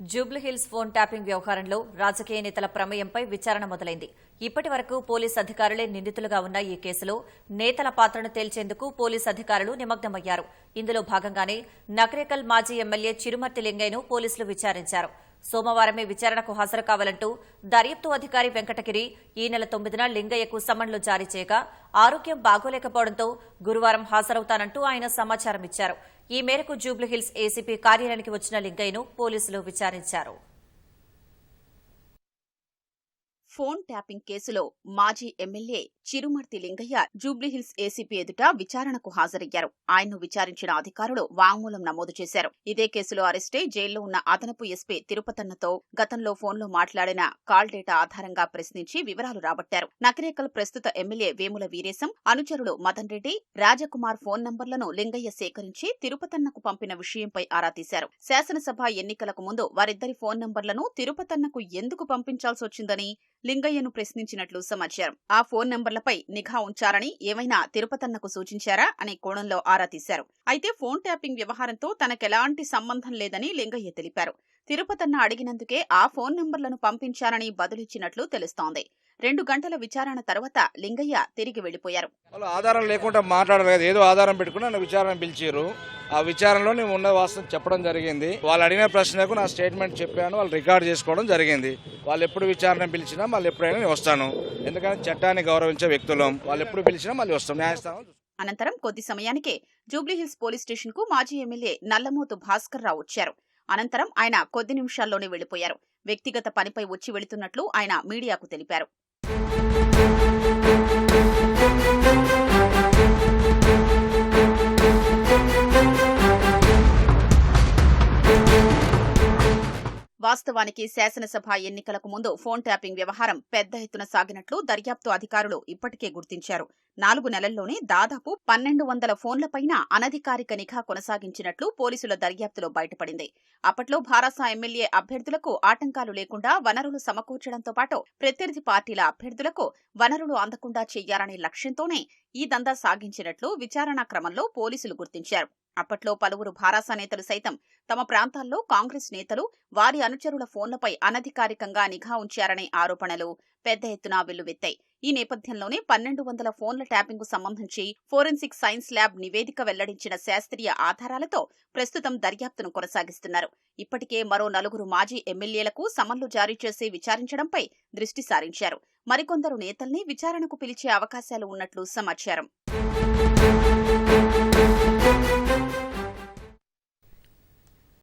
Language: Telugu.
జూబ్లీహిల్స్ ఫోన్ ట్యాపింగ్ వ్యవహారంలో రాజకీయ నేతల ప్రమేయంపై విచారణ మొదలైంది. ఇప్పటి వరకు పోలీస్ అధికారులే నిందితులుగా ఉన్న ఈ కేసులో నేతల పాత్రను తేల్చేందుకు పోలీస్ అధికారులు నిమగ్నమయ్యారు. ఇందులో భాగంగానే నకరేకల్ మాజీ ఎమ్మెల్యే చిరుమర్తి లింగయ్యను పోలీసులు విచారించారు. సోమవారమే విచారణకు హాజరు కావాలంటూ దర్యాప్తు అధికారి వెంకటగిరి ఈ నెల తొమ్మిదిన లింగయ్యకు సమన్లు జారీ చేయగా ఆరోగ్యం బాగోలేకపోవడంతో గురువారం హాజరవుతానంటూ ఆయన సమాచారం ఇచ్చారు ఈ మేరకు జూబ్లీహిల్స్ ఏసీపీ కార్యాలయానికి వచ్చిన లింగయ్యను పోలీసులు విచారించారు. ఫోన్ ట్యాపింగ్ కేసులో మాజీ ఎమ్మెల్యే చిరుమర్తి లింగయ్య జూబ్లీహిల్స్ ఏసీపీ ఎదుట విచారణకు హాజరయ్యారు. ఆయన్ను విచారించిన అధికారులు వాంగ్మూలం నమోదు చేశారు. ఇదే కేసులో అరెస్టై జైల్లో ఉన్న అదనపు ఎస్పీ తిరుపతన్నతో గతంలో ఫోన్లో మాట్లాడిన కాల్ డేటా ఆధారంగా ప్రశ్నించి వివరాలు రాబట్టారు. నకరేకల్ ప్రస్తుత ఎమ్మెల్యే వేముల వీరేశం అనుచరుడు మదన్ రెడ్డి రాజకుమార్ ఫోన్ నంబర్లను లింగయ్య సేకరించి తిరుపతన్నకు పంపిన విషయంపై ఆరా తీశారు. శాసనసభ ఎన్నికలకు ముందు వారిద్దరి ఫోన్ నంబర్లను తిరుపతన్నకు ఎందుకు పంపించాల్సి వచ్చిందని లింగయ్యను ప్రశ్నించినట్లు సమాచారం. ఆ ఫోన్ నంబర్లపై నిఘా ఉంచారని ఏమైనా తిరుపతన్నకు సూచించారా అనే కోణంలో ఆరా తీశారు. అయితే ఫోన్ ట్యాపింగ్ వ్యవహారంతో తనకెలాంటి సంబంధం లేదని లింగయ్య తెలిపారు. తిరుపతన్న అడిగినందుకే ఆ ఫోన్ నంబర్లను పంపించారని బదులిచ్చినట్లు తెలుస్తోంది. రెండు గంటల విచారణ తర్వాత లింగయ్య తిరిగి వెళ్ళిపోయారు ఆధారం లేకుండా మాట్లాడలేదు. ఏదో ఆధారం పెట్టుకుని విచారణ పిలిచారు. ఆ విచారణలో నేను ఉన్న వాస్తవం చెప్పడం జరిగింది. వాళ్ళు అడిగిన ప్రశ్నకు నా స్టేట్మెంట్ చెప్పాను. వాళ్ళు రికార్డ్ చేసుకోవడం జరిగింది. వాళ్ళు ఎప్పుడు విచారణ పిలిచినా మళ్ళీ ఎప్పుడైనా నేను వస్తాను. ఎందుకంటే చట్టాన్ని గౌరవించే వ్యక్తులం. వాళ్ళు ఎప్పుడు పిలిచినా మళ్ళీ వస్తాం. న్యాయస్థానం అనంతరం కొద్ది సమయానికే జూబ్లీహిల్స్ పోలీస్ స్టేషన్కు మాజీ ఎమ్మెల్యే నల్లమోతు భాస్కర్ రావు వచ్చారు. అనంతరం ఆయన కొద్ది నిమిషాల్లోనే వెళ్ళిపోయారు వ్యక్తిగత పనిపై వచ్చి వెళుతున్నట్లు ఆయన మీడియాకు తెలిపారు. వాస్తవానికి శాసనసభ ఎన్నికలకు ముందు ఫోన్ ట్యాపింగ్ వ్యవహారం పెద్ద ఎత్తున సాగినట్లు దర్యాప్తు అధికారులు ఇప్పటికే గుర్తించారు. నాలుగు నెలల్లోనే దాదాపు పన్నెండు వందల ఫోన్లపైన అనధికారిక నిఘా కొనసాగించినట్లు పోలీసుల దర్యాప్తులో బయటపడింది. అప్పట్లో భారస ఎమ్మెల్యే అభ్యర్థులకు ఆటంకాలు లేకుండా వనరులు సమకూర్చడంతో పాటు ప్రత్యర్థి పార్టీల అభ్యర్థులకు వనరులు అందకుండా చేయాలనే లక్ష్యంతోనే ఈ దందా సాగించినట్లు విచారణ క్రమంలో పోలీసులు గుర్తించారు. అప్పట్లో పలువురు భారాస నేతలు సైతం తమ ప్రాంతాల్లో కాంగ్రెస్ నేతలు వారి అనుచరుల ఫోన్లపై అనధికారికంగా నిఘా ఉంచారనే ఆరోపణలు పెద్ద ఎత్తున వెల్లువెత్తాయి. ఈ నేపథ్యంలోనే పన్నెండు వందల ఫోన్ల ట్యాపింగ్కు సంబంధించి ఫోరెన్సిక్ సైన్స్ ల్యాబ్ నివేదిక వెల్లడించిన శాస్త్రీయ ఆధారాలతో ప్రస్తుతం దర్యాప్తును కొనసాగిస్తున్నారు. ఇప్పటికే మరో నలుగురు మాజీ ఎమ్మెల్యేలకు సమన్లు జారీ చేసి విచారించడంపై దృష్టి సారించారు. మరికొందరు నేతల్ని విచారణకు పిలిచే అవకాశాలు ఉన్నట్లు సమాచారం.